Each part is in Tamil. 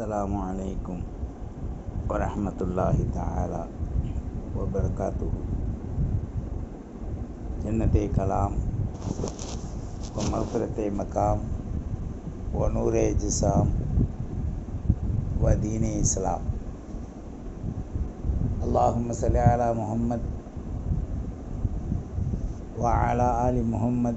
السلام عليكم ورحمة الله تعالى وبركاته. جنة كلام ومغفرة مقام ونور جسام ودين إسلام. اللهم صل على محمد وعلى آل محمد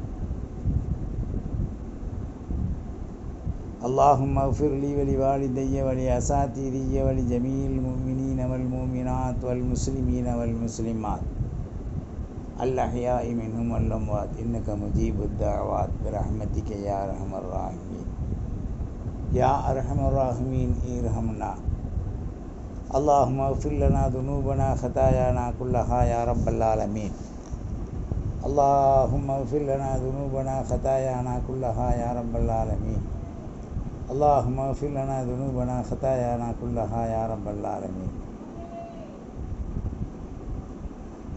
اللهم اغفر لي ولوالدي ولأساتذتي ولجميع المؤمنين والمؤمنات والمسلمين والمسلمات. الأحياء منهم والأموات. إنك مجيب الدعوات. برحمتك يا أرحم الراحمين. يا أرحم الراحمين. ارحمنا. اللهم اغفر لنا ذنوبنا خطايانا كلها يا رب العالمين. اللهم اغفر لنا ذنوبنا خطايانا كلها يا رب العالمين. اللهم اغفر لنا ذنوبنا خطايانا كلها يا رب العالمين.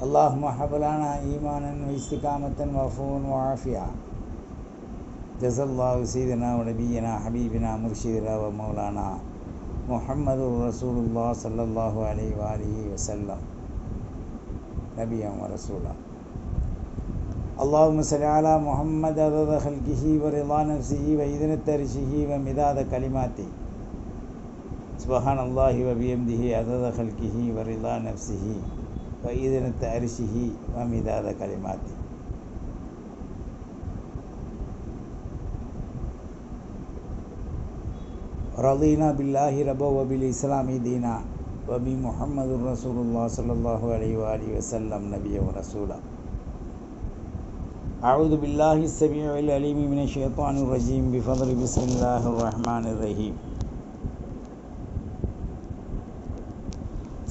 اللهم حب لنا إيمانا واستقامة وعفوا وعافية جزا الله سيدنا ونبينا حبيبنا مرشدنا ومولانا محمد رسول الله صلى الله عليه وآله وسلم. نبيا ورسولا. اللهم صل على محمد عدد خلقه ورضا نفسه وإذنة عرشه ومداد كلماته سبحان الله وبحمده عدد خلقه ورضا نفسه وإذنة عرشه ومداد كلماته رضينا بالله ربا وبالإسلام دينا وبمحمد رسول الله صلى الله عليه وآله وسلم نبيا ورسولا أعوذ بالله السميع العليم من الشيطان الرجيم بفضل بسم الله الرحمن الرحيم.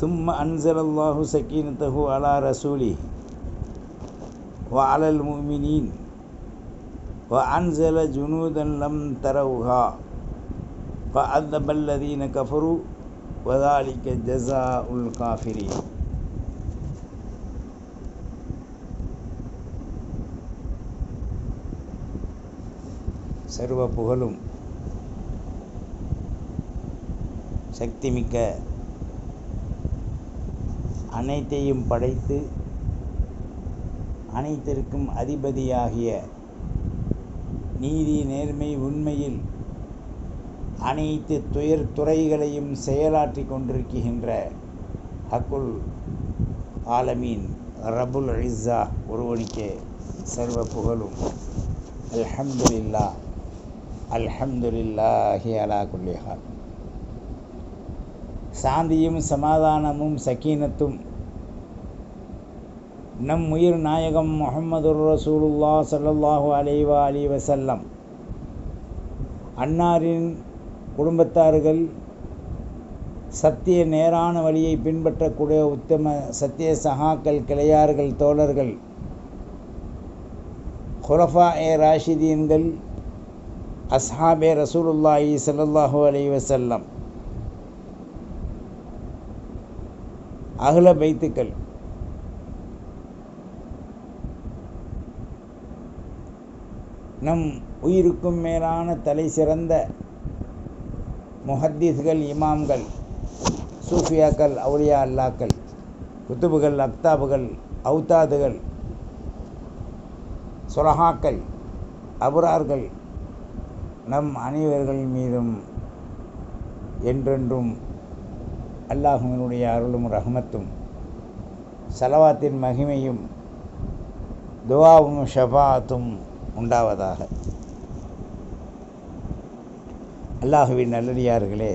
ثم أنزل الله سكينته على رسوله وعلى المؤمنين وأنزل جنودا لم تروها فعذب الذين كفروا وذلك جزاء الكافرين. சர்வ புகழும் சக்திமிக்க அனைத்தையும் படைத்து அனைத்திற்கும் அதிபதியாகிய நீதி நேர்மை உண்மையில் அனைத்து துயர் துறைகளையும் செயலாற்றி கொண்டிருக்கின்ற அக்குல் ஆலமீன் ரபுல் இஸ்ஸா ஒருவனுக்கே சர்வ புகழும். அல்ஹம்துலில்லா அல்ஹம்துலில்லாஹி அலா குல்லிஹால் சாந்தியும் சமாதானமும் சக்கீனத்தும் நம் உயிர் நாயகம் முகமது ரசூலுல்லா சல்லல்லாஹு அலைவா அலி வசல்லம் அன்னாரின் குடும்பத்தார்கள் சத்திய நேரான வழியை பின்பற்றக்கூடிய உத்தம சத்திய சகாக்கள் கிளையார்கள் தோழர்கள் ஹுரஃபா ஏ ராஷிதீன்கள் அஸ்ஹாபே ரசூலுல்லாஹி சல்லாஹூ அலி வசல்லம் அகல பைத்துக்கள். நம் உயிருக்கும் மேலான தலை சிறந்த முஹத்தீஸ்கள் இமாம்கள் சூஃபியாக்கள் அவுலியா அல்லாக்கள் குத்துபுகள் அக்தாபுகள் அவுத்தாதுகள் சுரஹாக்கள் அபுரார்கள் நம் அனைவர்கள் மீதும் என்றென்றும் அல்லாஹுவினுடைய அருளும் ரஹமத்தும் சலவாத்தின் மகிமையும் துவாவும் ஷபாத்தும் உண்டாவதாக. அல்லாஹுவின் நல்லடியார்களே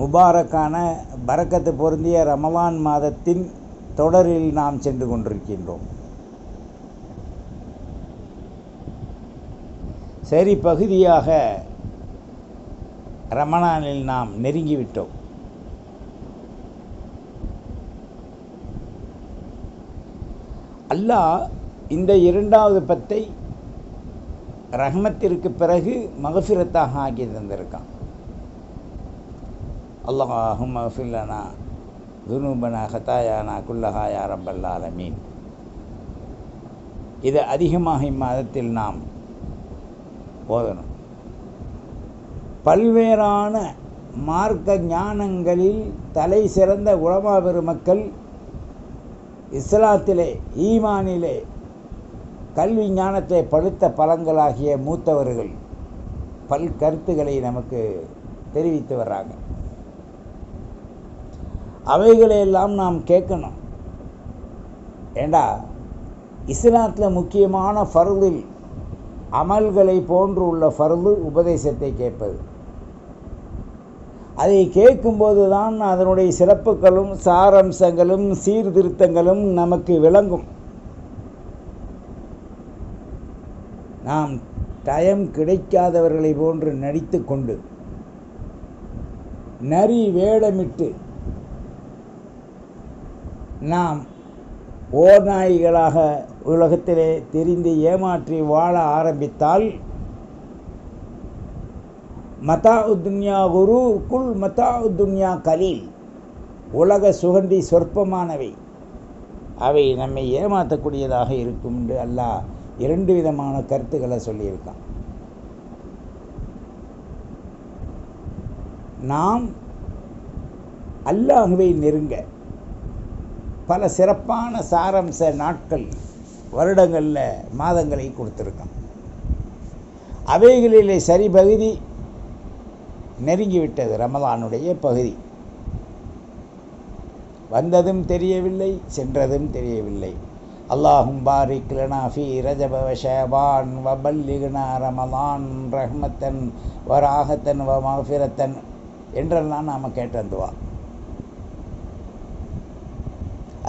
முபாரக்கான பறக்கத்து பொருந்திய ரமலான் மாதத்தின் தொடரில் நாம் சென்று கொண்டிருக்கின்றோம். சரி பகுதியாக ரமணானில் நாம் நெருங்கிவிட்டோம். அல்லாஹ் இந்த இரண்டாவது பத்தை ரஹ்மத்திற்கு பிறகு மகஃபிரத்தாக ஆக்கி தந்திருக்கான். அல்லாஹும் மகஃபில்லனா துனூபனா ஹதாயானா குல்லஹா யா ரப்பல் இது அதிகமாக இம்மாதத்தில் நாம் ஓதணும் பல்வேறான மார்க்க ஞானங்களில் தலை சிறந்த உலமா பெருமக்கள் இஸ்லாத்திலே ஈமானிலே கல்வி ஞானத்தை படுத்த பலங்களாகிய மூத்தவர்கள் பல் கருத்துக்களை நமக்கு தெரிவித்து வர்றாங்க. அவைகளையெல்லாம் நாம் கேட்கணும். ஏண்டா? இஸ்லாத்தில் முக்கியமான ஃபருளில் அமல்களை போன்று உள்ள ஃபர்து உபதேசத்தை கேட்பது. அதை கேட்கும்போது தான் அதனுடைய சிறப்புகளும் சாரம்சங்களும் சீர்திருத்தங்களும் நமக்கு விளங்கும். நாம் டயம் கிடைக்காதவர்களை போன்று நடித்து கொண்டு நரி வேடமிட்டு நாம் ஓநாய்களாக உலகத்திலே தெரிந்து ஏமாற்றி வாழ ஆரம்பித்தால் மதா உத்துன்யா குரு குல் மதா உத்துன்யா கலீல். உலக சுகண்டி சொற்பமானவை. அவை நம்மை ஏமாற்றக்கூடியதாக இருக்கும் என்று அல்லாஹ் இரண்டு விதமான கருத்துக்களை சொல்லியிருக்கான். நாம் அல்லாஹுவை நெருங்க. பல சிறப்பான சாரம்ச நாட்கள் வருடங்களில் மாதங்களை கொடுத்துருக்கான் அவைகளிலே சரி பகுதி நெருங்கிவிட்டது ரமலானுடைய பகுதி. வந்ததும் தெரியவில்லை சென்றதும் தெரியவில்லை. அல்லாஹும் பாரிக் லனாஃபி ரஜப வ ஷபான் ரமலான் ரஹ்மத்தன் வ ராகத்தன் வ மஃபிரத்தன் என்றெல்லாம் நாம் கேட்டந்துவா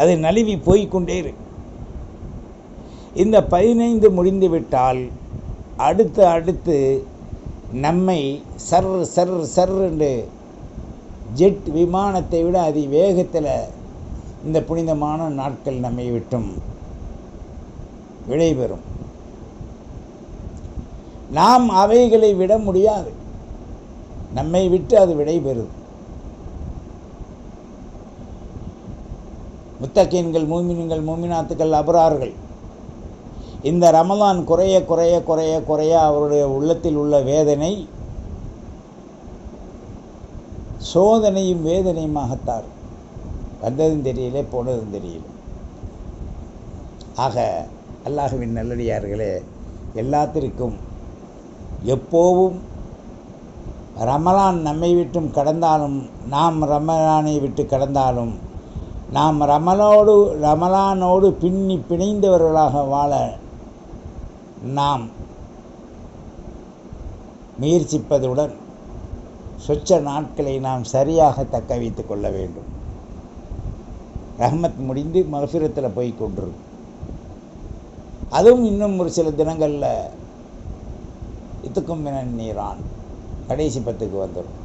அது நழுவி போய்க்கொண்டே இருக்கு. இந்த பதினைந்து முடிந்துவிட்டால் அடுத்து அடுத்து நம்மை சர் சர் சர் என்று ஜெட் விமானத்தை விட அதி வேகத்தில் இந்த புனிதமான நாட்கள் நம்மை விட்டும். விடைபெறும். நாம் அவைகளை விட முடியாது. நம்மை விட்டு அது விடைபெறும். முத்தகீன்கள் மூமின்கள் மூமினாத்துக்கள் அபரார்கள் இந்த ரமலான் குறைய குறைய குறைய குறைய அவருடைய உள்ளத்தில் உள்ள வேதனை சோதனையும் வேதனையுமாகத்தார் வந்ததும் தெரியல போனதும் தெரியல. ஆக அல்லாஹுவின் நல்லடியார்களே எல்லாத்திற்கும் எப்போவும் ரமலான் நம்மை விட்டும் கடந்தாலும் நாம் ரமலானை விட்டு கடந்தாலும் நாம் ரமலோடு ரமலானோடு பின்னி பிணைந்தவர்களாக வாழ நாம் முயற்சிப்பதுடன் சொச்ச நாட்களை நாம் சரியாக தக்க வைத்து கொள்ள வேண்டும். ரஹ்மத் முடிந்து மகஃபிரத்தில் போய் கொண்டிருக்கும். அதுவும் இன்னும் ஒரு சில தினங்களில் இத்துக்கும் நீரான். கடைசி பத்துக்கு வந்துடும்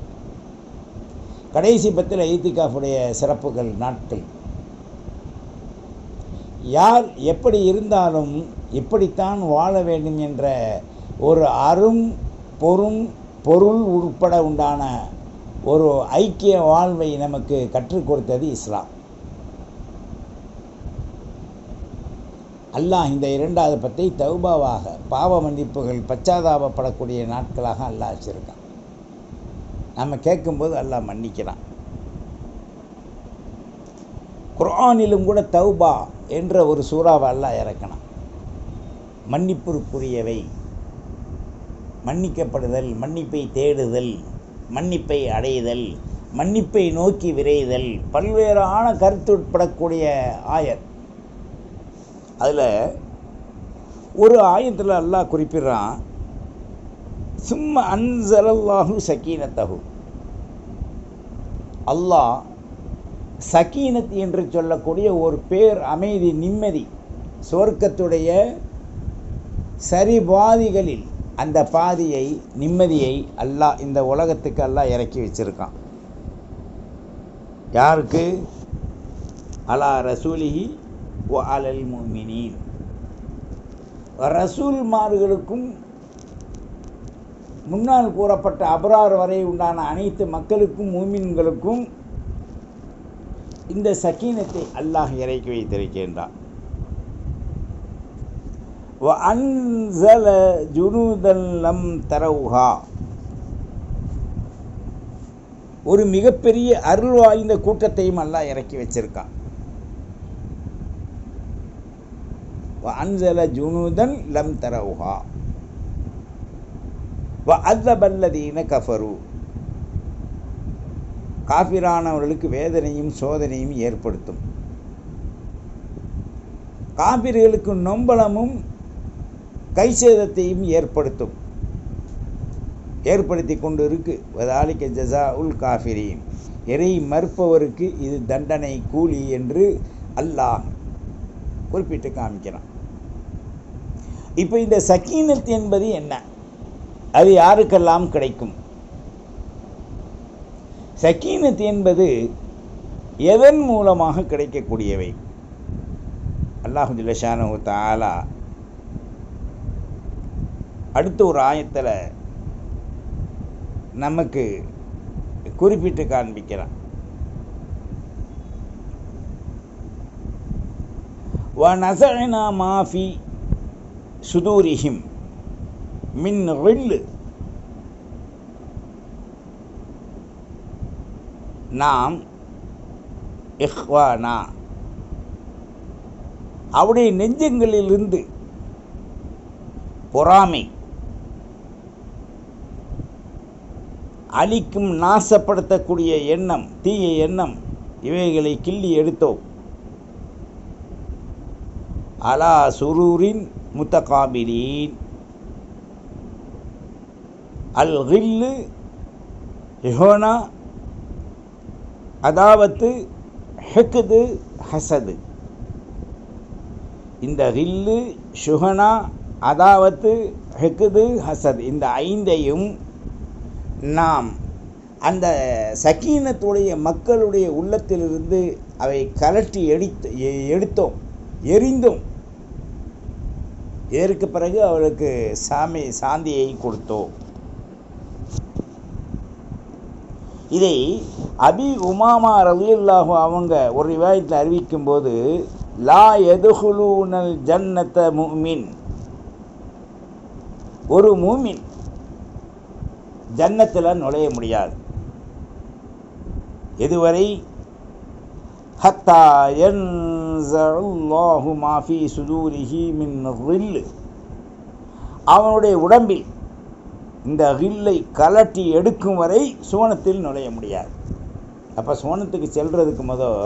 கடைசி பத்தில் ஈத்திகாஃபுடைய சிறப்புகள் நாட்கள். யார் எப்படி இருந்தாலும் இப்படித்தான் வாழ வேண்டும் என்ற ஒரு அரும் பொரும் பொருள் உட்பட உண்டான ஒரு ஐக்கிய வாழ்வை நமக்கு கற்றுக் கொடுத்தது இஸ்லாம். அல்லாஹ் இந்த இரண்டாவது பத்தை தௌபாவாக பாவ மன்னிப்புகள் பச்சாதாபப்படக்கூடிய நாட்களாக அல்லாஹ் வச்சிருக்கான். நம்ம கேட்கும்போது அல்லாஹ் மன்னிக்கிறான். குரானிலும் கூட தௌபா என்ற ஒரு சூறாவை அல்லாஹ் இறக்கணும். மன்னிப்புக்குரியவை. மன்னிக்கப்படுதல் மன்னிப்பை தேடுதல் மன்னிப்பை அடைதல் மன்னிப்பை நோக்கி விரைதல் பல்வேறான கருத்து உட்படக்கூடிய ஆயர் அதில் ஒரு ஆயத்தில் அல்லாஹ் குறிப்பிடுறான் சும்ம அன்சலல்லாஹு சக்கீனத்தகு அல்லாஹ் சக்கீனத் என்று சொல்லக்கூடிய ஒரு பேர் அமைதி நிம்மதி. சுவர்க்கத்துடைய சரிபாதிகளில் அந்த பாதியை நிம்மதியை அல்லாஹ் இந்த உலகத்துக்கு அல்லாஹ் இறக்கி வச்சிருக்கான். யாருக்கு? அலா ரசூலிஹி அலல் முமினின். ரசூல்மார்களுக்கும் முன்னால் கூறப்பட்ட அபரார் வரை உண்டான அனைத்து மக்களுக்கும் மூமின்களுக்கும் இந்த சக்கீனத்தை அல்லாஹ் இறக்கி வைத்திருக்கின்றான். அன்சல ஜுனூதல்லம் தரவுகா ஒரு மிகப்பெரிய அருள் வாய்ந்த கூட்டத்தையும் அல்லாஹ் இறக்கி வச்சிருக்கான். அன்சல ஜுனுதன் லம் தரவுகா வ அல்லபல்லதீன கஃபரு. காபிரானவர்களுக்கு வேதனையும் சோதனையும் ஏற்படுத்தும். காபிர்களுக்கு நொம்பலமும் கைசேதத்தையும் ஏற்படுத்தும். ஏற்படுத்தி கொண்டு இருக்கு வதாலிக்க ஜசா உல் காஃபிரியும் இறை மறுப்பவருக்கு இது தண்டனை கூலி என்று அல்லாஹ் குறிப்பிட்டு காமிக்கிறான். இப்போ இந்த சக்கீனத் என்பது என்ன? அது யாருக்கெல்லாம் கிடைக்கும்? சக்கீனத் என்பது எதன் மூலமாக கிடைக்கக்கூடியவை? அல்லாஹு ஜிலஷானு தாலா அடுத்த ஒரு ஆயத்தில் நமக்கு குறிப்பிட்டு காண்பிக்கிறான். வனசனா மாஃபி சுதூரிஹிம் மின் ரில்லு நாம் இஹ்வானா. அவருடைய நெஞ்சங்களிலிருந்து பொறாமை அழிக்கும் நாசப்படுத்தக்கூடிய எண்ணம் தீய எண்ணம் இவைகளை கிள்ளி எடுத்தோம். அலா சுரூரின் முத்தகாபிலீன். அல் ஹில்லு யஹோனா அதாவத்து ஹெக்குது ஹசது. இந்த ரில்லு ஷுஹனா அதாவத்து ஹெக்குது ஹசத். இந்த ஐந்தையும் நாம் அந்த சக்கீனத்துடைய மக்களுடைய உள்ளத்திலிருந்து அவை கலட்டி எடுத்து எ- எடுத்தோம் எரிந்தோம். இதற்கு பிறகு அவளுக்கு சாமி சாந்தியை கொடுத்தோம். இதை அபி உமாமா ரலியல்லாஹு அவங்க ஒரு ரிவாயத்தில் அறிவிக்கும்போது லா எதுகுலூனல் ஜன்னத்த முமின். ஒரு மூமின் ஜன்னத்தில் நுழைய முடியாது. எதுவரை? ஹத்தா என் மாஃபி சுதூரிஹி மின் ரில் அவனுடைய உடம்பில் இந்த ரில்லை கலட்டி எடுக்கும் வரை சுவனத்தில் நுழைய முடியாது. அப்போ சுவனத்துக்கு செல்கிறதுக்கு முதல்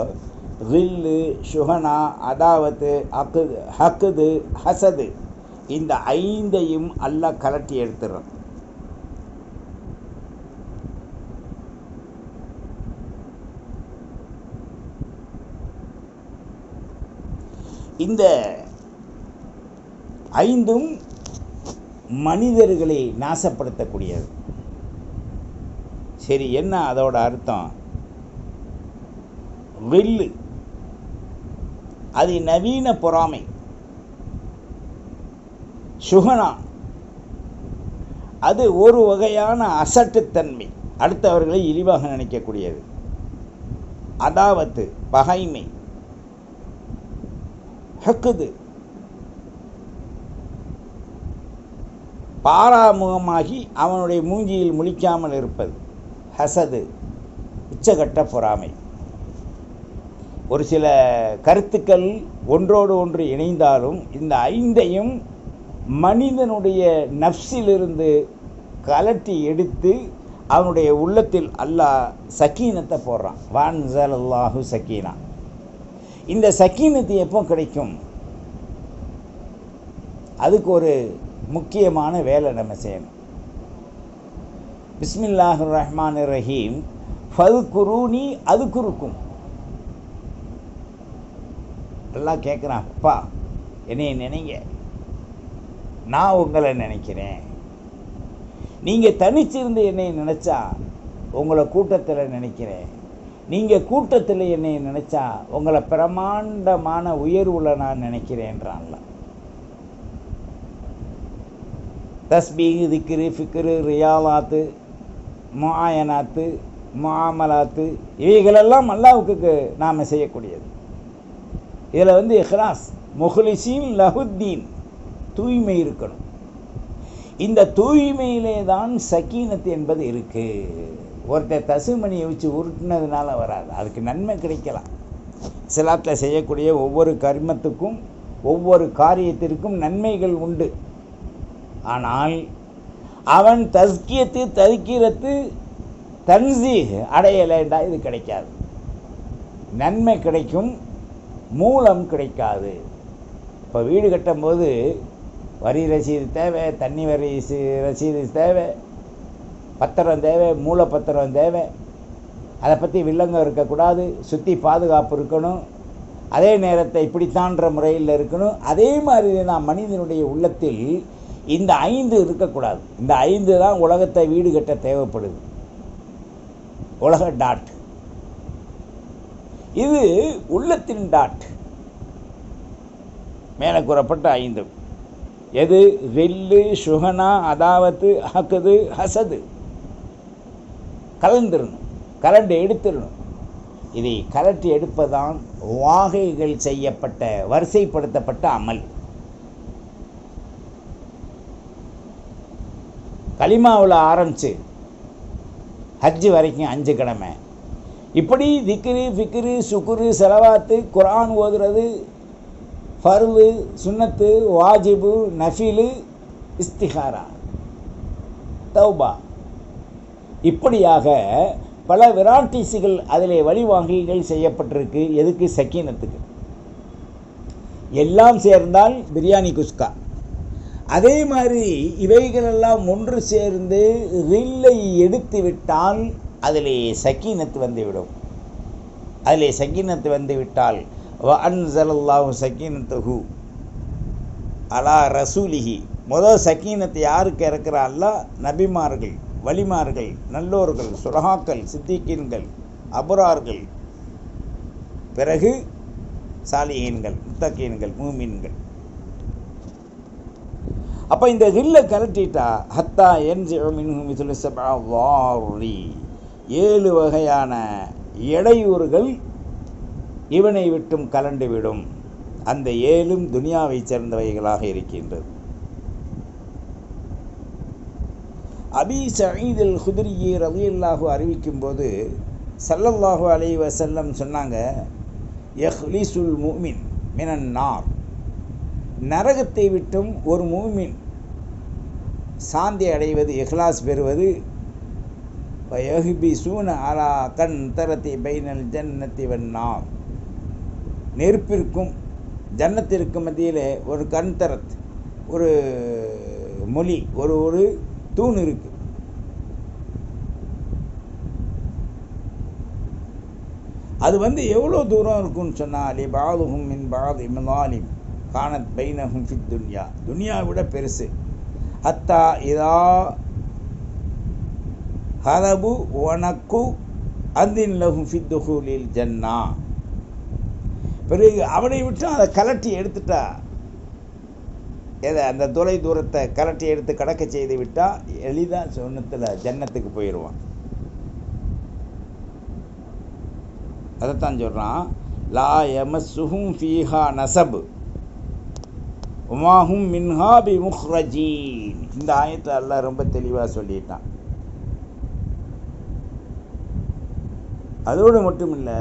ரில்லு சுகனா அதாவத்து அக்குது ஹக்குது ஹசது இந்த ஐந்தையும் அல்லாஹ் கலட்டி எடுத்துடுறான் இந்த ஐந்தும் மனிதர்களை நாசப்படுத்தக்கூடியது. சரி என்ன அதோட அர்த்தம்? வில்லு அது நவீன பொறாமை. சுகனா. அது ஒரு வகையான அசட்டுத்தன்மை. அடுத்தவர்களை இழிவாக நினைக்கக்கூடியது. அதாவத்து பகைமை. ஹக்குது. பாராமுகமாகி அவனுடைய மூஞ்சியில் முழிக்காமல் இருப்பது. ஹசது உச்சகட்ட பொறாமை. ஒரு சில கருத்துக்கள் ஒன்றோடு ஒன்று இணைந்தாலும் இந்த ஐந்தையும் மனிதனுடைய நஃப்ஸிலிருந்து கலட்டி எடுத்து அவனுடைய உள்ளத்தில் அல்லாஹ் சக்கீனத்தை போடுறான். வான்சல் அல்லாஹு சக்கீனா. இந்த சக்கீனத்து எப்போ கிடைக்கும்? அதுக்கு ஒரு முக்கியமான வேலை நம்ம செய்யணும். பிஸ்மில்லாஹு ரஹ்மான் ரஹீம் ஃபது குருனி அது குறுக்கும் எல்லாம் கேட்குறான் அப்பா என்னையை நினைங்க. நான் உங்களை நினைக்கிறேன். நீங்கள் தனிச்சிருந்து என்னை நினச்சா உங்களை கூட்டத்தில் நினைக்கிறேன். நீங்கள் கூட்டத்தில் என்னை நினச்சா உங்களை பிரமாண்டமான உயர்வில் நான் நினைக்கிறேன்றான்ல தஸ்பீகு திக்ரு ஃபிக்ரு ரியாலாத்து முஆயனாத்து முஆமலாத்து இவைகளெல்லாம் அல்லாவுக்கு நாம் செய்யக்கூடியது. இதில் வந்து இஹ்லாஸ் முஹ்லிசீன் லஹுத்தீன் தூய்மை இருக்கணும். இந்த தூய்மையிலே தான் சகீனத் என்பது இருக்குது ஒருத்தர் தசுமணியை வச்சு உருட்டினதுனால வராது. அதுக்கு நன்மை கிடைக்கலாம். சிலாத்தில் செய்யக்கூடிய ஒவ்வொரு கர்மத்துக்கும் ஒவ்வொரு காரியத்திற்கும் நன்மைகள் உண்டு. ஆனால் அவன் தஸ்கியத்து ததுக்கிறத்து தன்சீக் அடையலைண்டா இது கிடைக்காது. நன்மை கிடைக்கும் மூலம் கிடைக்காது. இப்போ வீடு கட்டும்போது வரி ரசீது தேவை தண்ணி வரி ரசீது தேவை பத்திரம் தேவை மூல பத்திரம் தேவை. அதை பற்றி வில்லங்கம் இருக்கக்கூடாது சுற்றி பாதுகாப்பு இருக்கணும். அதே நேரத்தை இப்படித்தான்ற முறையில் இருக்கணும். அதே மாதிரி தான் மனிதனுடைய உள்ளத்தில் இந்த ஐந்து இருக்கக்கூடாது. இந்த ஐந்து தான் உலகத்தை வீடு கட்ட தேவைப்படுது. உலக டாட். இது உள்ளத்தின் டாட். மேலே கூறப்பட்ட ஐந்து. எது? வெல்லு சுகனா அதாவத்து ஹக்குது ஹசது. கலந்துடணும் கரண்டு எடுத்துடணும் இதை கலட்டி எடுப்பதான் வாகைகள் செய்யப்பட்ட வரிசைப்படுத்தப்பட்ட அமல். கலிமாவில் ஆரம்பிச்சு ஹஜ்ஜு வரைக்கும் அஞ்சு கிழமை. இப்படி திக்ரு ஃபிக்ரு சுக்குரு செலவாத்து குரான் ஓதுறது ஃபர்வு சுன்னத்து வாஜிபு நஃபிலு இஸ்திகாரா தௌபா. இப்படியாக பல விராட்டிஸுகள் அதிலே வழிவாங்கிகள் செய்யப்பட்டிருக்கு. எதுக்கு? சக்கீனத்துக்கு. எல்லாம் சேர்ந்தால் பிரியாணி குஸ்கா. அதே மாதிரி இவைகளெல்லாம் ஒன்று சேர்ந்து ரில்லை எடுத்து விட்டால் அதிலே சக்கீனத்து வந்துவிடும். அதிலே சக்கீனத்து வந்து விட்டால் வ அன்சலல்லாஹு சக்கீனத்துஹு அலா ரசூலிஹி. முதல் சக்கீனத்தை யாருக்கு இறக்குறாள்ல நபிமார்கள் வலிமார்கள் நல்லோர்கள் சுரஹாக்கள் சித்திகீன்கள் அபுரார்கள். பிறகு சாலியீன்கள் முத்தகீன்கள் மூமீன்கள். அப்போ இந்த ஹில்லை கலட்டிட்டா ஹத்தா என் வாரி ஏழு வகையான இடையூறுகள் இவனை விட்டும் கலண்டுவிடும் அந்த ஏழும் துனியாவைச் சேர்ந்தவைகளாக இருக்கின்றது. அபி சயீத் அல் குதிரியை ரலியல்லாஹு அறிவிக்கும்போது சல்லல்லாஹு அலைஹி செல்லம் சொன்னாங்க எஹ்லிசுல் மூமின் மினன் நார். நரகத்தை விட்டும் ஒரு மூமின் சாந்தி அடைவது இஹ்லாஸ் பெறுவது சூன அலா கண் தரத்தி பைனல் ஜன்னத்தி வண்ணாம் நெருப்பிற்கும் ஜன்னத்திற்கும் மத்தியில் ஒரு கண் தரத் ஒரு மொழி ஒரு ஒரு தூண் இருக்கு. அது வந்து எவ்வளோ தூரம் இருக்கும்னு சொன்னால் அலி பாதுகும் மின் பாது இமலாலிம் காணத் பைனஹும் ஃபித் துன்யா. துன்யா விட பெருசு. அத்தா இதா ஹரபு உனக்கு அந்தின் லகும் ஃபித் துஹூலில் ஜன்னா. பிறகு அவனை விட்டு அதை கலட்டி எடுத்துட்டா. எதை? அந்த தொலை தூரத்தை கலட்டி எடுத்து கடக்க செய்து விட்டால் எளிதாக சொன்னத்தில் ஜன்னத்துக்கு போயிடுவான். அதைத்தான் சொல்கிறான் லா சுகும் ஃபீஹா நசபு உமாஹும் மின்ஹா பி முஹ்ரஜீன் இந்த ஆயத்தை அல்லாஹ் ரொம்ப தெளிவாக சொல்லிட்டான். அதோடு மட்டும் இல்லை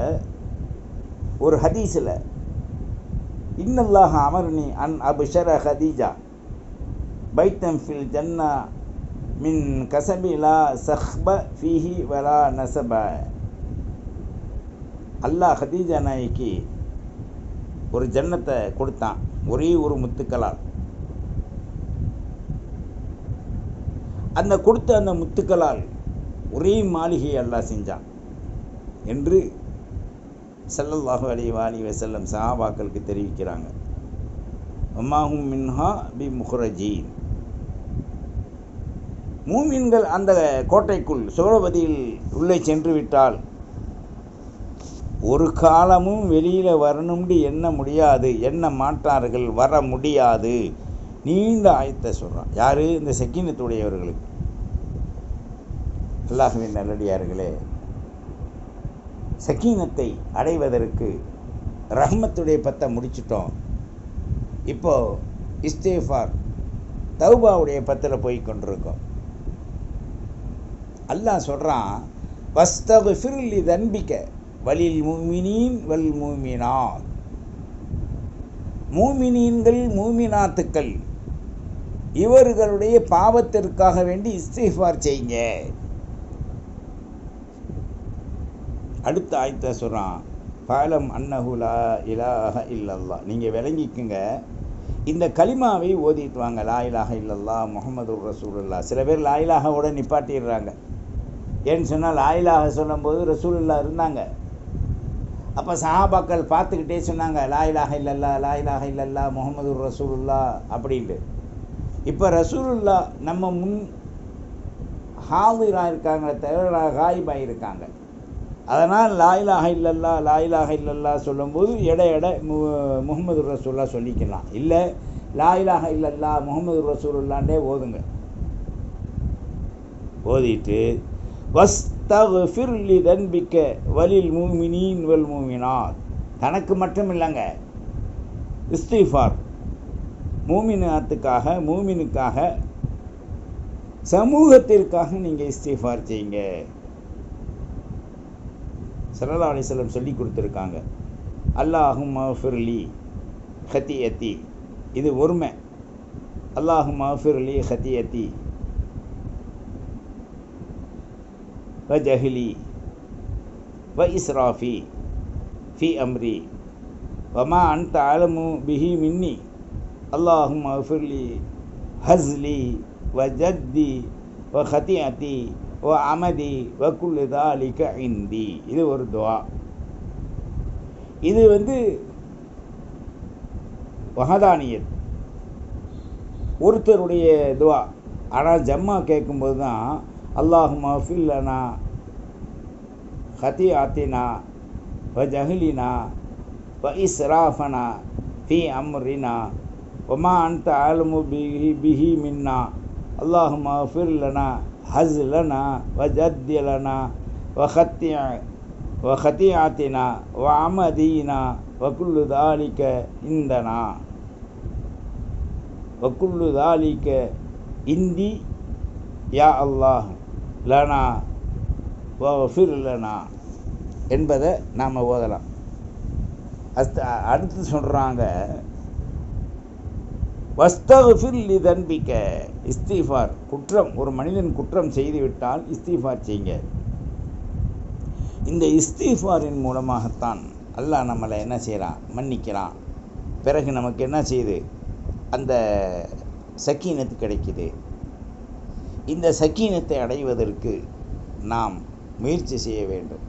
ஒரு ஹதீஸில் இன்னல்லாஹ அமர்னி அன் அபுஷர ஹதீஜா பைத்தம் ஃபில் ஜன்னா மின் கசபிலா சஹ்ப ஃபீஹி வலா நசப. அல்லாஹ் ஹதீஜா நாய்க்கு ஒரு ஜன்னத்தை கொடுத்தான். ஒரே ஒரு முத்துக்களால். அந்த கொடுத்த அந்த முத்துக்களால் ஒரே மாளிகையை அல்லாஹ் செஞ்சான். என்று செல்லல்லாஹு அலி வாலி வசல்லம் சஹாபாக்களுக்கு தெரிவிக்கிறாங்க. அம்மாஹும் மின்ஹா பி முஹரஜீன் மூமின்கள் அந்த கோட்டைக்குள் சோழபதியில் உள்ளே சென்று விட்டால் ஒரு காலமும் வெளியில் வரணும்னு எண்ண முடியாது. எண்ண மாட்டார்கள் வர முடியாது. நீண்ட ஆயத்தை சொல்கிறான் யார்? இந்த செக்கினத்துடையவர்களுக்கு அல்லாஹுவின் நல்லடியார்களே சக்கீனத்தை அடைவதற்கு ரஹ்மத்துடைய பத்தை முடிச்சிட்டோம். இப்போ இஸ்தேஃபார் தௌபாவுடைய பத்தில் போய் கொண்டிருக்கோம். அல்லாஹ் சொல்கிறான் வஸ்தகு ஃபிர்லி தன்பிக்க வலில் மூமினீன் வல் மூமினாத். மூமினீன்கள் மூமினாத்துக்கள். இவர்களுடைய பாவத்திற்காக வேண்டி இஸ்திஃபார் செய்யுங்க. அடுத்த ஆயத்தை சொல்கிறான் பாலம் அன்னஹுலா இலாக இல்லல்லா நீங்கள் விளங்கிக்குங்க. இந்த கலிமாவை ஓதிட்டு வாங்க. லாயிலாக இல்லல்லா முகமது ரசூலுல்லா சில பேர் லாயிலாக கூட நிப்பாட்டிடுறாங்க. ஏன்னு சொன்னால் லாயிலாக சொல்லும்போது ரசூலுல்லா இருந்தாங்க. அப்போ சஹாபாக்கள் பார்த்துக்கிட்டே சொன்னாங்க லாயிலாக இல்லல்லா லாயிலாக இல்லல்லா முகமது ரசூலுல்லா அப்படின்ட்டு. இப்போ ரசூலுல்லா நம்ம முன் ஹாதிராக இருக்காங்க தவிர காயிபாக இருக்காங்க அதனால் லாயிலாக இல்லல்லா லாயிலாக இல்லல்லா சொல்லும்போது எடை எடை மு முகமது ரசூல்லா சொல்லிக்கலாம். இல்லை லாயிலாக இல்லல்லா முகமது ரசூல்லாண்டே ஓதுங்க. ஓதிட்டு வஸ்தஃபிர்லி தன்பிக்க வலில் மூமினீன் வல் மூமினார் தனக்கு மட்டும் இல்லைங்க இஸ்திஃபார். மூமினாத்துக்காக மூமினுக்காக சமூகத்திற்காக நீங்கள் இஸ்திஃபார் செய்யுங்க. சரலா அலிஸ்லம் சொல்லி கொடுத்துருக்காங்க. அல்லாஹும் மஃபிர்லி ஹத்தியத்தி இது ஒருமை. அல்லாஹும் மஃபிர்லி ஹத்தி அத்தி ஜஹிலி வ இஸ்ராஃபி ஃபி அம்ரி வமா அன்த ஆலமு பிஹி மின்னி அல்லாஹும் மஃபிர்லி ஹஸ்லி வ ஜத்தி வ ஹத்தியத்தி ஓ அமதி வக்குல்லு தாலிக்க இந்தி. இது ஒரு துவா. இது வந்து வகதானியத் ஒருத்தருடைய துவா. ஆனால் ஜம்மா கேட்கும்போது தான் அல்லாஹு ஃபில்லனா ஹதி ஆத்தினா வ ஜஹ்லினா வ இஸ்ராஃபனா ஃபி அம்ரினா ஒமா அன்த ஆலமு பிஹி பிஹி மின்னா அல்லாஹு மஃபில்லனா ஹஸ்லனா வ வஹத்திய வ அமதீனா வகுல்லு தாலிக்க இந்தனா வகுல்லு தாலிக்க இந்தி யா அல்லாஹ் லனா வஃபிர் லனா என்பதை நாம் ஓதலாம். அஸ்த அடுத்து சொல்கிறாங்க வஸ்தகுஃபிர் லி தன்பிக்க இஸ்தீஃபார். குற்றம் ஒரு மனிதன் குற்றம் செய்துவிட்டால் இஸ்தீஃபார் செய்யுங்க. இந்த இஸ்தீஃபாரின் மூலமாகத்தான் அல்லாஹ் நம்மளை என்ன செய்கிறான் மன்னிக்கிறான். பிறகு நமக்கு என்ன செய்யுது? அந்த சக்கீனத்து கிடைக்குது. இந்த சக்கீனத்தை அடைவதற்கு நாம் முயற்சி செய்ய வேண்டும்.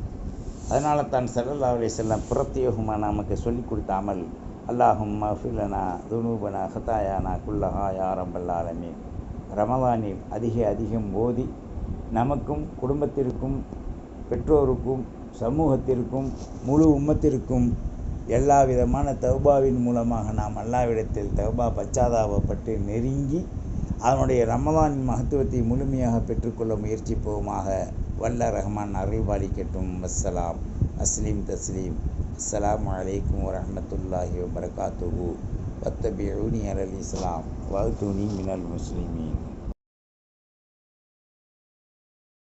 அதனால தான் சல்லல்லா அலி செல்லம் புறத்தியோகமாக நமக்கு சொல்லிக் கொடுத்தாமல் அல்லாஹும் மஃபிலனா துனூபனா ஹதாயானா குல்லஹா யாரம்பல்லாலமே ரமதானில் அதிக அதிகம் ஓதி நமக்கும் குடும்பத்திற்கும் பெற்றோருக்கும் சமூகத்திற்கும் முழு உம்மத்திற்கும் எல்லா விதமான தௌபாவின் மூலமாக நாம் அல்லாவிடத்தில் தௌபா பச்சாதாபப்பட்டு நெருங்கி அதனுடைய ரமலானின் மகத்துவத்தை முழுமையாக பெற்றுக்கொள்ள முயற்சிப்போமாக. வல்ல ரஹ்மான் அருள்பாலிக்கட்டும் வசலாம் அஸ்லீம் தஸ்லீம் அஸ்ஸலாமு அலைக்கும் வரஹ்மத்துல்லாஹி பத்தபி வத்தபிஊனி அலல் இஸ்லாம். வஅத்தூனி மினல் முஸ்லிமீன்.